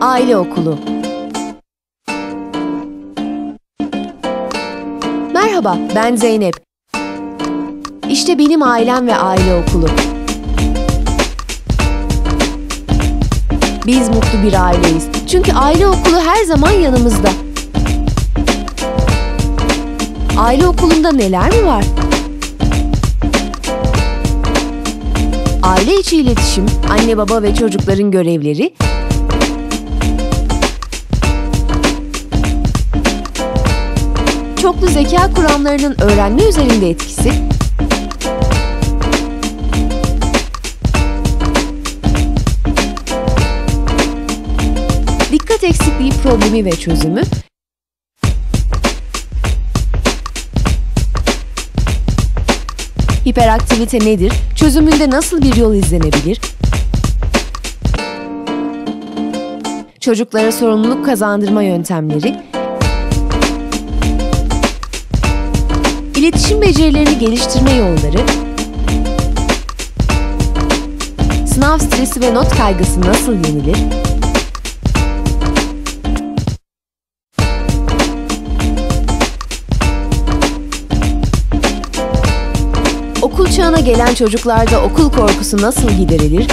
Aile Okulu Merhaba, ben Zeynep. İşte benim ailem ve aile okulu. Biz mutlu bir aileyiz. Çünkü aile okulu her zaman yanımızda. Aile okulunda neler mi var? Aile içi iletişim, anne baba ve çocukların görevleri, çoklu zeka kuramlarının öğrenme üzerinde etkisi, dikkat eksikliği problemi ve çözümü, hiperaktivite nedir, çözümünde nasıl bir yol izlenebilir, çocuklara sorumluluk kazandırma yöntemleri, iletişim becerilerini geliştirme yolları, sınav stresi ve not kaygısı nasıl yenilir, okul çağına gelen çocuklarda okul korkusu nasıl giderilir,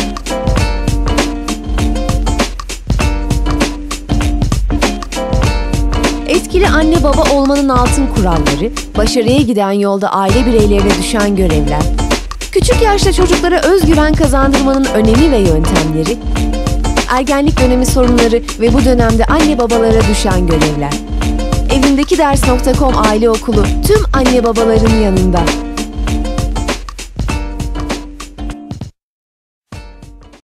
Etkili anne baba olmanın altın kuralları, başarıya giden yolda aile bireylerine düşen görevler, küçük yaşta çocuklara özgüven kazandırmanın önemi ve yöntemleri, ergenlik dönemi sorunları ve bu dönemde anne babalara düşen görevler. Evindeki ders.com aile okulu tüm anne babaların yanında.